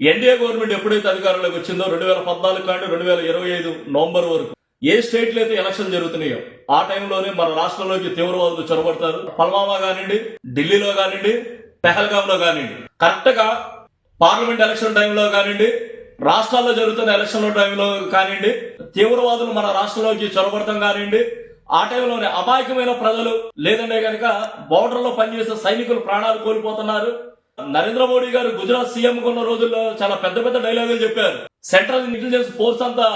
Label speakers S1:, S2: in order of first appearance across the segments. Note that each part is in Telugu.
S1: ఎన్డీఏ గవర్నమెంట్ ఎప్పుడైతే అధికారంలోకి వచ్చిందో రెండు వేల పద్నాలుగు కానీ రెండు వేల ఇరవై ఐదు నవంబర్ వరకు ఏ స్టేట్లో అయితే ఎలక్షన్ జరుగుతున్నాయో ఆ టైంలోనే మన రాష్ట్రంలోకి తీవ్రవాదులు చొరబడతారు. పల్వామా కానివ్వండి ఢిల్లీలో కానివ్వండి పెహల్గామ్లో కానివ్వండి. కరెక్ట్గా పార్లమెంట్ ఎలక్షన్ టైంలో కానివ్వండి రాష్ట్రాల్లో జరుగుతున్న ఎలక్షన్ల టైంలో కానివ్వండి తీవ్రవాదులు మన రాష్ట్రంలోకి చొరబడతాం కానివ్వండి ఆ టైంలోనే అమాయకమైన ప్రజలు లేదంటే కనుక బోర్డర్లో పనిచేసే సైనికులు ప్రాణాలు కోల్పోతున్నారు. నరేంద్ర మోడీ గారు గుజరాత్ సీఎం ఉన్న రోజుల్లో చాలా పెద్ద పెద్ద డైలాగులు చెప్పారు. సెంట్రల్ ఇంటెలిజెన్స్ ఫోర్స్ అంతా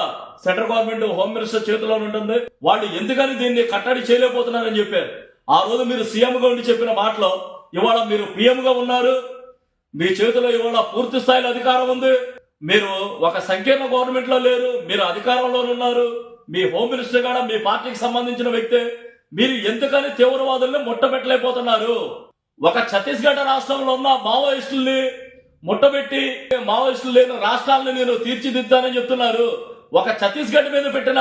S1: సెంట్రల్ గవర్నమెంట్ హోమ్ మినిస్టర్ చేతిలో ఉంటుంది. వాళ్ళు ఎందుకని దీన్ని కట్టడి చేయలేకపోతున్నారని చెప్పారు. ఆ రోజు మీరు సీఎం గా ఉండి చెప్పిన మాటలో ఇవాళ మీరు పీఎం గా ఉన్నారు. మీ చేతిలో ఇవాళ పూర్తి స్థాయిలో అధికారం ఉంది. మీరు ఒక సంకీర్ణ గవర్నమెంట్లో లేరు. మీరు అధికారంలో ఉన్నారు. మీ హోమ్ మినిస్టర్ కూడా మీ పార్టీకి సంబంధించిన వ్యక్తే. మీరు ఎందుకని తీవ్రవాదుల్ని ముట్టబెట్టలేకపోతున్నారు ఒక ఛత్తీస్గఢ్ రాష్ట్రంలో ఉన్న మావోయిస్టుల్ని ముట్టబెట్టి మావోయిస్టులు లేని రాష్ట్రాలను నేను తీర్చిదిద్దానని చెప్తున్నారు. ఒక ఛత్తీస్గఢ్ మీద పెట్టిన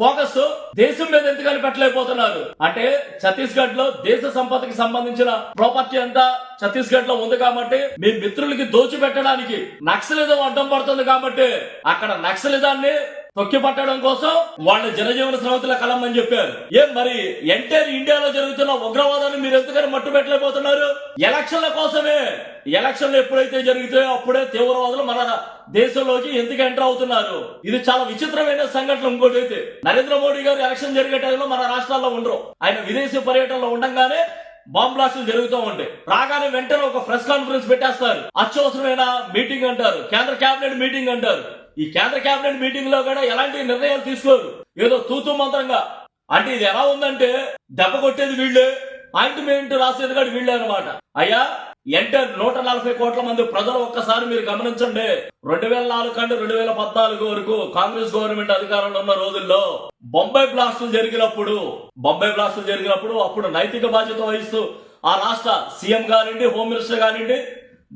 S1: ఫోకస్ దేశం మీద ఎందుకని పెట్టలేకపోతున్నారు? అంటే ఛత్తీస్గఢ్లో దేశ సంపదకి సంబంధించిన ప్రాపర్టీ అంతా ఛత్తీస్గఢ్లో ఉంది కాబట్టి మీ మిత్రులకి దోచి పెట్టడానికి నక్సలిజం అడ్డం పడుతుంది కాబట్టి అక్కడ నక్సలిజాన్ని తొక్కి పట్టడం కోసం వాళ్ళ జనజీవన స్రవంతుల కలమని చెప్పారు. ఏం మరి ఎంటైర్ ఇండియాలో జరుగుతున్న ఉగ్రవాదాన్ని మీరు ఎందుకని మట్టు పెట్టలేకపోతున్నారు ఎలక్షన్ల కోసమే. ఎలక్షన్లు ఎప్పుడైతే జరుగుతాయో అప్పుడే తీవ్రవాదులు మన దేశంలోకి ఎందుకు ఎంటర్ అవుతున్నారు? ఇది చాలా విచిత్రమైన సంఘటన ఇంకోటి అయితే. నరేంద్ర మోడీ గారు ఎలక్షన్ జరిగే టైంలో మన రాష్ట్రాల్లో ఉండరు. ఆయన విదేశీ పర్యటనలో ఉండగానే బాంబ్ బ్లాస్టులు జరుగుతూ ఉంటాయి రాగానే వెంటనే ఒక ప్రెస్ కాన్ఫరెన్స్ పెట్టేస్తారు. అత్యవసరమైన మీటింగ్ అంటారు. కేంద్ర కేబినెట్ మీటింగ్ అంటారు. ఈ కేంద్ర కేబినెట్ మీటింగ్లో కూడా ఎలాంటి నిర్ణయాలు తీసుకోరు. ఏదో తూతూ మంత్రంగా. అంటే ఇది ఎలా ఉందంటే దెబ్బ కొట్టేది వీళ్ళే. ఆయింట్మెంట్ రాసేది కూడా వీళ్ళే అనమాట అయ్యా ఎంటర్ నూట నలభై కోట్ల మంది ప్రజలు ఒక్కసారి మీరు గమనించండి. రెండు వేల నాలుగు కంటే రెండు వేల పద్నాలుగు వరకు కాంగ్రెస్ గవర్నమెంట్ అధికారంలో ఉన్న రోజుల్లో బొంబాయి బ్లాస్టులు జరిగినప్పుడు బొంబాయి బ్లాస్టులు జరిగినప్పుడు అప్పుడు నైతిక బాధ్యత వహిస్తూ ఆ రాష్ట్ర సీఎం కానివ్వండి హోమ్ మినిస్టర్ కానివ్వండి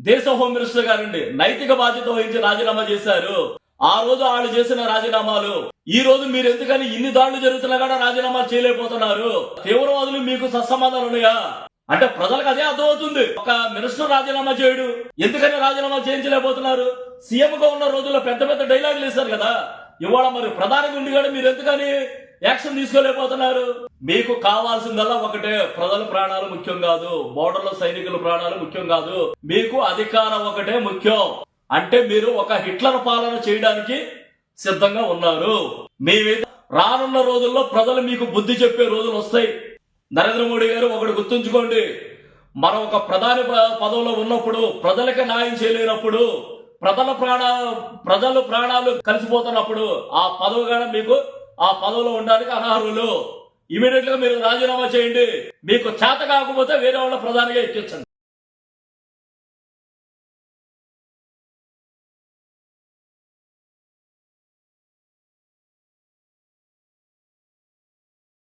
S1: దేశ హోమ్ మినిస్టర్ గారండి నైతిక బాధ్యత వహించి రాజీనామా చేశారు. ఆ రోజు వాళ్ళు చేసిన రాజీనామాలు. ఈ రోజు మీరు ఎందుకని ఇన్ని దాడులు జరుగుతున్నా కూడా రాజీనామా చేయలేకపోతున్నారు? తీవ్రవాదులు మీకు సత్సంబంధాలు ఉన్నాయా? అంటే ప్రజలకు అదే అర్థమవుతుంది. ఒక మినిస్టర్ రాజీనామా చేయడు. ఎందుకని రాజీనామా చేయించలేకపోతున్నారు? సీఎం గా ఉన్న రోజుల్లో పెద్ద పెద్ద డైలాగులు వేశారు కదా. ఇవాళ మరి ప్రధాని గుండి కూడా మీరు ఎందుకని యాక్షన్ తీసుకోలేకపోతున్నారు? మీకు కావాల్సిందల్లా ఒకటే ప్రజల ప్రాణాలు ముఖ్యం కాదు. బోర్డర్ల సైనికుల ప్రాణాలు ముఖ్యం కాదు. మీకు అధికారం ఒకటే ముఖ్యం. అంటే మీరు ఒక హిట్లర్ పాలన చేయడానికి సిద్ధంగా ఉన్నారు. మీ మీద రానున్న రోజుల్లో ప్రజలు మీకు బుద్ధి చెప్పే రోజులు వస్తాయి. నరేంద్ర మోడీ గారు ఒకటి గుర్తుంచుకోండి. మనం ఒక ప్రధాని పదవిలో ఉన్నప్పుడు ప్రజలకు న్యాయం చేయలేనప్పుడు ప్రజల ప్రాణ ప్రజలు ప్రాణాలు కలిసిపోతున్నప్పుడు ఆ పదవి కూడా మీకు ఆ పదవిలో ఉండడానికి అనర్హులు. ఇమీడియట్గా మీరు రాజీనామా చేయండి. మీకు చేత కాకపోతే వేరే వాళ్ళ ప్రధానిగా ఎక్కించండి.